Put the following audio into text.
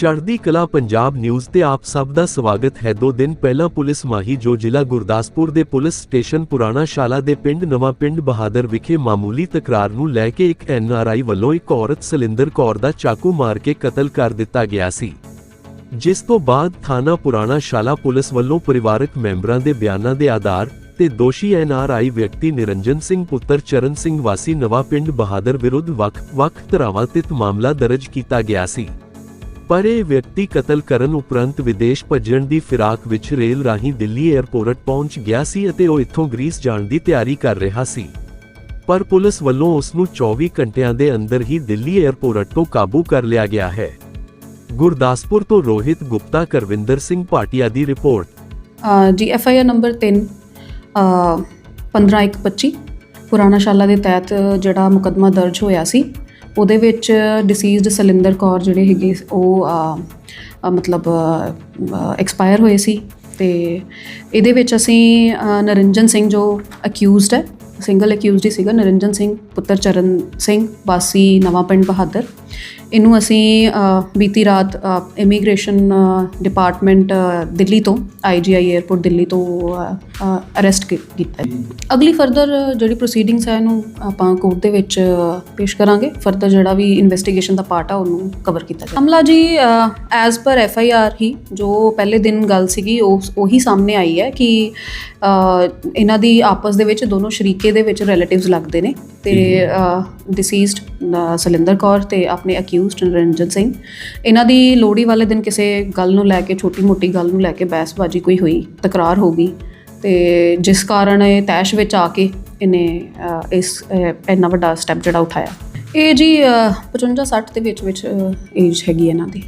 ਚੜ੍ਹਦੀ ਕਲਾ ਪੰਜਾਬ ਨਿਊਜ਼ ਤੇ ਆਪ ਸਭ ਦਾ ਸਵਾਗਤ ਹੈ। ਦੋ ਦਿਨ ਪਹਿਲਾਂ ਪੁਲਿਸ ਮਾਹੀ ਜੋ ਜ਼ਿਲ੍ਹਾ ਗੁਰਦਾਸਪੁਰ ਦੇ ਪੁਲਿਸ ਸਟੇਸ਼ਨ ਪੁਰਾਣਾ ਸ਼ਾਲਾ ਦੇ ਪਿੰਡ ਨਵਾਂ ਪਿੰਡ ਬਹਾਦਰ ਵਿਖੇ ਮਾਮੂਲੀ ਤਕਰਾਰ ਨੂੰ ਲੈ ਕੇ ਇੱਕ ਐਨਆਰਆਈ ਵੱਲੋਂ ਇੱਕ ਔਰਤ ਸਲਿੰਦਰ ਕੌਰ ਦਾ ਚਾਕੂ ਮਾਰ ਕੇ ਕਤਲ ਕਰ ਦਿੱਤਾ ਗਿਆ ਸੀ। ਜਿਸ ਤੋਂ ਬਾਅਦ ਥਾਣਾ ਪੁਰਾਣਾ ਸ਼ਾਲਾ ਪੁਲਿਸ ਵੱਲੋਂ ਪਰਿਵਾਰਕ ਮੈਂਬਰਾਂ ਦੇ ਬਿਆਨਾਂ ਦੇ ਆਧਾਰ ਤੇ ਦੋਸ਼ੀ ਐਨਆਰਆਈ ਵਿਅਕਤੀ ਨਿਰੰਜਨ ਸਿੰਘ, ਪੁੱਤਰ ਚਰਨ ਸਿੰਘ ਵਾਸੀ ਨਵਾਂ ਪਿੰਡ ਬਹਾਦਰ ਵਿਰੁੱਧ ਵੱਖ-ਵੱਖ ਧਾਰਾਵਾਂ ਤੇ ਮਾਮਲਾ ਦਰਜ ਕੀਤਾ ਗਿਆ ਸੀ। ਪਰ ਇਹ ਵਿਅਕਤੀ ਕਤਲ ਕਰਨ ਉਪਰੰਤ ਵਿਦੇਸ਼ ਭੱਜਣ ਦੀ ਫਿਰਾਕ ਵਿੱਚ ਰੇਲ ਰਾਹੀਂ ਦਿੱਲੀ 에ਅਰਪੋਰਟ ਪਹੁੰਚ ਗਿਆ ਸੀ ਅਤੇ ਉਹ ਇੱਥੋਂ ਗ੍ਰੀਸ ਜਾਣ ਦੀ ਤਿਆਰੀ ਕਰ ਰਿਹਾ ਸੀ। ਪਰ ਪੁਲਿਸ ਵੱਲੋਂ ਉਸ ਨੂੰ 24 ਘੰਟਿਆਂ ਦੇ ਅੰਦਰ ਹੀ ਦਿੱਲੀ 에ਅਰਪੋਰਟ ਤੋਂ ਕਾਬੂ ਕਰ ਲਿਆ ਗਿਆ ਹੈ। ਗੁਰਦਾਸਪੁਰ ਤੋਂ ਰੋਹਿਤ ਗੁਪਤਾ ਕਰਵਿੰਦਰ ਸਿੰਘ ਭਾਟੀਆ ਦੀ ਰਿਪੋਰਟ। ਅ, ਜੀ ਐਫ ਆਈ ਆਰ ਨੰਬਰ 3 15125 ਪੁਰਾਣਾ ਸ਼ਾਲਾ ਦੇ ਤਹਿਤ ਜਿਹੜਾ ਮੁਕੱਦਮਾ ਦਰਜ ਹੋਇਆ ਸੀ ਉਹਦੇ ਵਿੱਚ ਡਿਸੀਜ਼ਡ ਸਲਿੰਦਰ ਕੌਰ ਜਿਹੜੇ ਹੈਗੇ, ਉਹ ਮਤਲਬ ਐਕਸਪਾਇਰ ਹੋਏ ਸੀ ਤੇ ਇਹਦੇ ਵਿੱਚ ਅਸੀਂ ਨਰਿੰਜਨ ਸਿੰਘ ਜੋ ਅਕਿਊਜ਼ਡ ਹੈ ਸਿੰਗਲ ਅਕਿਊਜ਼ਡ ਹੀ ਸੀਗਾ, ਨਰਿੰਜਨ ਸਿੰਘ, ਪੁੱਤਰ ਚਰਨ ਸਿੰਘ, ਵਾਸੀ ਨਵਾਂ ਪਿੰਡ ਬਹਾਦਰ ਇਹਨੂੰ ਅਸੀਂ ਬੀਤੀ ਰਾਤ ਇਮੀਗ੍ਰੇਸ਼ਨ ਡਿਪਾਰਟਮੈਂਟ ਦਿੱਲੀ ਤੋਂ ਆਈਜੀਆਈ 에ਅਰਪੋਰਟ ਦਿੱਲੀ ਤੋਂ ਅਰੈਸਟ ਕੀਤਾ ਹੈ। ਅਗਲੀ ਫਰਦਰ ਜਿਹੜੀ ਪ੍ਰੋਸੀਡਿੰਗਸ ਹੈ ਇਹਨੂੰ ਆਪਾਂ ਕੋਰਟ ਦੇ ਵਿੱਚ ਪੇਸ਼ ਕਰਾਂਗੇ। ਫਰਦਰ ਜਿਹੜਾ ਵੀ ਇਨਵੈਸਟੀਗੇਸ਼ਨ ਦਾ ਪਾਰਟ ਆ, ਉਹਨੂੰ ਕਵਰ ਕੀਤਾ ਜਾਵੇ। ਅਮਲਾ ਜੀ as per F I R ਹੀ, ਜੋ ਪਹਿਲੇ ਦਿਨ ਗੱਲ ਸੀਗੀ, ਉਹ ਉਹੀ ਸਾਹਮਣੇ ਆਈ ਹੈ ਕਿ ਇਹਨਾਂ ਦੀ ਆਪਸ ਦੇ ਵਿੱਚ, ਦੋਨੋਂ ਸ਼ਰੀਕੇ ਦੇ ਵਿੱਚ ਰਿਲੇਟਿਵਸ ਲੱਗਦੇ ਨੇ। ਤੇ ਡਿਸੀਸਡ ਸਲਿੰਦਰ ਕੌਰ ਤੇ ਆਪਣੇ ਅਕਿਊਜ਼ਡ ਨਰਿੰਜਨ ਸਿੰਘ। ਇਹਨਾਂ ਦੀ ਲੋਹੜੀ ਵਾਲੇ ਦਿਨ ਕਿਸੇ ਗੱਲ ਨੂੰ ਲੈ ਕੇ ਛੋਟੀ-ਮੋਟੀ ਗੱਲ ਨੂੰ ਲੈ ਕੇ ਬਹਿਸਬਾਜ਼ੀ ਕੋਈ ਹੋਈ, ਤਕਰਾਰ ਹੋ ਗਈ। ਤੇ ਜਿਸ ਕਾਰਨ ਇਹ ਤੈਸ਼ ਵਿੱਚ ਆ ਕੇ ਇਹਨੇ ਇਸ ਇੰਨਾ ਵੱਡਾ ਸਟੈਪ ਜਿਹੜਾ ਉਠਾਇਆ। ਇਹ ਜੀ 55 60 ਦੇ ਵਿੱਚ ਵਿੱਚ ਏਜ ਹੈਗੀ ਇਹਨਾਂ ਦੀ।